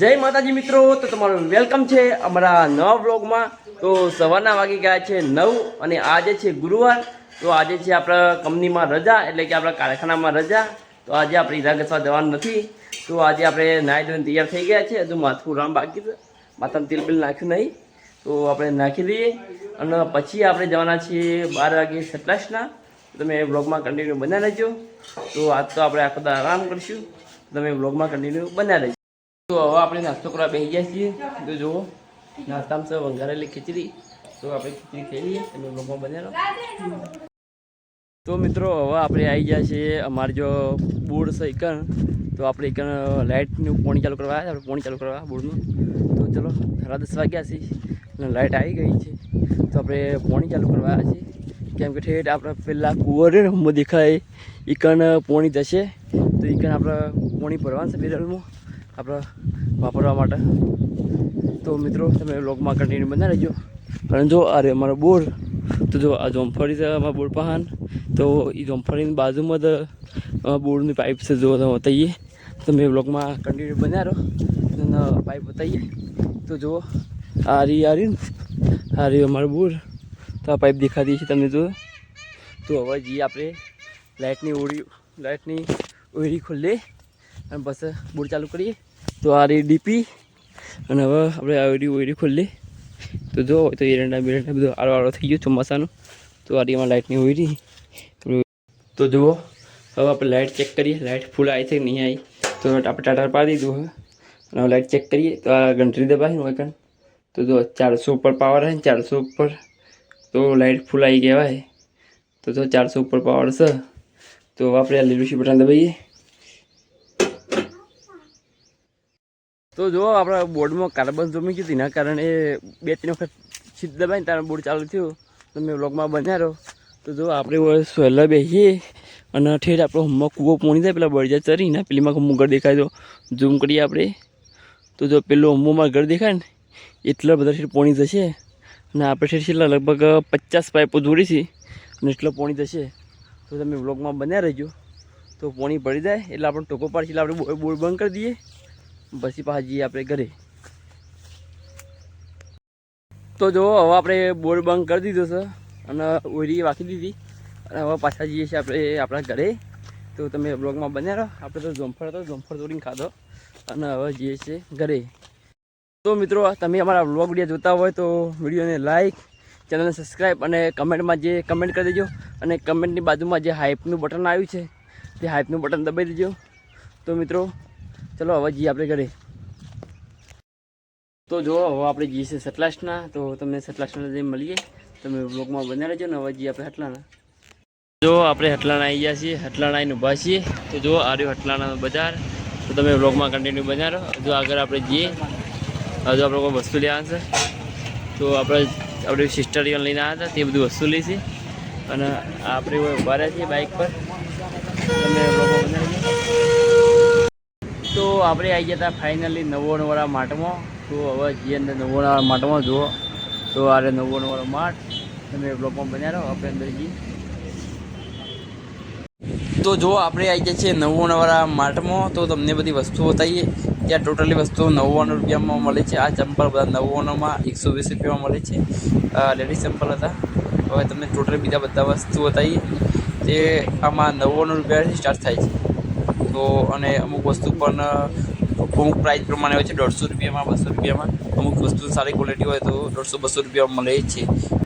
જય માતાજી મિત્રો, તો તમારું વેલકમ છે અમારા નવા બ્લોગમાં તો સવારના વાગી ગયા છે નવ અને આજે છે ગુરુવાર. તો આજે છે આપણા કંપનીમાં રજા, એટલે કે આપણા કારખાનામાં રજા. તો આજે આપણે ઈરા ઘસવા જવાનું નથી. તો આજે આપણે નાહી ધોઈને તૈયાર થઈ ગયા છે. હજુ માથું રામ બાકી છે. માથાનું તેલ બિલ નાખ્યું નહીં. તો આપણે નાખી દઈએ. અને પછી આપણે જવાના છીએ બાર વાગે સતલાસના. તમે બ્લોગમાં કન્ટિન્યુ બનાવી રહેજો. તો આજ તો આપણે આખો આરામ કરીશું. તમે બ્લોગમાં કન્ટિન્યુ બનાવી રહેજો. તો હવે આપણે નાસ્તો કરવા બેસી ગયા છીએ. તો જુઓ, નાસ્તામાં છે વંગારેલી ખીચડી. તો આપણે ખીચડી ખાઈ લઈએ, તમે લોકો બનેલો તો મિત્રો, હવે આપણે આવી ગયા છીએ અમારે જો બોર્ડ છે એકણ તો આપણે એકણ લાઇટનું પાણી ચાલુ કરવા આવ્યા આપણે પાણી ચાલુ કરવા બોર્ડનું. તો ચલો, સાડા દસ વાગ્યા છીએ લાઇટ આવી ગઈ છે. તો આપણે પાણી ચાલુ કરવા આવ્યા છીએ. કેમ કે ઠેઠ આપણે પહેલાં કુંવર હમણાં દેખાય એકણ પાણી જશે. તો એકણ આપણે પાણી ભરવાનું છે બેરલમાં આપણે વાપરવા માટે. તો મિત્રો, તમે બ્લોગમાં કન્ટિન્યુ બના રહેજો. અને જો અરે અમારો બોર, તો જો આ જોમફળી છે અમારા બોર પહાન. તો એ જોમફળીની બાજુમાં અમારા બોરની પાઇપ છે જો તમે બતાવીએ તમે બ્લોગમાં કન્ટિન્યુ બન્યા રહો. અને પાઇપ બતાવીએ તો જુઓ આ રી આ રહી આ રહી અમારો બોર. તો આ પાઇપ દેખાતી છે તમને જો. તો હવે જઈએ આપણે લાઇટની ઓળી લાઇટની ઓળી ખોલીએ. અને બસ બોર ચાલુ કરીએ. તો આ રહી ડીપી. અને હવે આપણે આ ઓઈડી ખોલીએ તો જો, તો એરંડા બેરંડા બધું આરો આરો થઈ ગયો ચોમાસાનું. તો આ રીમાં લાઇટની ઓળી તો જુઓ, હવે આપણે લાઇટ ચેક કરીએ. લાઇટ ફૂલ આવી છે નહીં આવી? તો આપણે ટાટા પાડી દીધું હવે. અને લાઇટ ચેક કરીએ. તો આ ઘંટરી દબાવી હોય કાન તો જો, ચારસો ઉપર પાવર છે ચારસો ઉપર. તો લાઇટ ફૂલ આવી કહેવાય. તો જો, ચારસો ઉપર પાવર છે. તો આપણે આ લીલું બટન દબાઈએ તો જો, આપણા બોર્ડમાં કાર્બન જમી ગયું એના કારણે બે ત્રણ વખત સીધ દબાઈને તારા બોર્ડ ચાલુ થયું. તો મેં બ્લોગમાં બન્યા તો જો, આપણે સોલર બેસીએ અને ઠેઠ આપણો હમણાં કૂવો પોણી થાય, પેલા બળજા ચરીને પેલીમાં મુગર દેખાય તો ઝૂમ કરીએ આપણે. તો જો, પેલો અમ્મુમાં ઘર દેખાય ને, એટલા બધા ઠેઠ પોણી જશે અને આપણે ઠેઠ છેલ્લા લગભગ પચાસ પાઇપો જોડી છે, અને એટલો પોણી જશે તો તમે બ્લોગમાં બન્યા રહેજો. તો પોણી ભરી જાય, એટલે આપણે ટોકો પાડશે, એટલે આપણે બોર્ડ બંધ કરી દઈએ. પછી પાછી આપણે ઘરે. તો જો હવે આપણે બોર્ડ બંધ કરી દીધો છે અને ઓરી વાંકી દીધી. અને હવે પાછા જઈએ છીએ આપણે આપણા ઘરે. તો તમે બ્લોગમાં બન્યા રહો. આપણે તો જોમફળ હતો, જોમફળ તોડીને ખાધો. અને હવે જઈએ છીએ ઘરે. તો મિત્રો, તમે અમારા બ્લોગ વીડિયો જોતા હોય તો વિડીયોને લાઈક, ચેનલને સબસ્ક્રાઈબ અને કમેન્ટમાં જે કમેન્ટ કરી દેજો. અને કમેન્ટની બાજુમાં જે હાઇપનું બટન આવ્યું છે, તે હાઇપનું બટન દબાવી દેજો. તો મિત્રો ચલો, હવે જઈએ આપણે ઘરે. તો જો, હવે આપણે જઈએ છીએ સતલાસના તો તમને સતલાસના જઈને મળીએ. તમે બ્લોગમાં બન્યા રહેજો ને, હવે જઈએ આપણે હટલાના. જો, આપણે હટલાના આવી ગયા છીએ. હટલાના આવીને ઊભા છીએ. તો જો, આ રહ્યું હટલાનાનું બજાર. તો તમે બ્લોગમાં કન્ટિન્યુ બન્યા રહો. જો, આગળ આપણે જઈએ. હજુ આપણે કોઈ વસ્તુ લેવાનું છે. તો આપણે, આપણી સિસ્ટર લઈને આવ્યા હતા. તે બધું વસ્તુ લઈશી અને આપણે ઊભા રહ્યા છીએ બાઇક પર. તમે તો આપણે આવી ગયા હતા ફાઇનલી નવ્વાણુંવાળા માટમાં તો હવે જે અંદર નવ્વાણુંવાળા માટમાં જુઓ, તો આરે નવ્વાણુંવાળો માટ તમે બ્લોકમાં બન્યા રહો, આપણે અંદર જઈએ. તો જો આપણે આવી ગયા છીએ નવ્વાણુંવાળા માટમાં તો તમને બધી વસ્તુઓ બતાવીએ ત્યાં ટોટલી વસ્તુઓ નવ્વાણું રૂપિયામાં મળે છે. આ ચંપલ બધા નવ્વાણુંમાં એકસો વીસ રૂપિયામાં મળે છે. લેડીઝ ચંપલ હતા. હવે તમને ટોટલ બીજા બધા વસ્તુઓ બતાવીએ. તે આમાં નવ્વાણું રૂપિયાથી સ્ટાર્ટ થાય છે. તો અને અમુક વસ્તુ પણ, અમુક પ્રાઇસ પ્રમાણે હોય છે, દોઢસો રૂપિયામાં, બસો રૂપિયામાં. અમુક વસ્તુ સારી ક્વોલિટી હોય તો દોઢસો, બસો રૂપિયામાં મળે છે.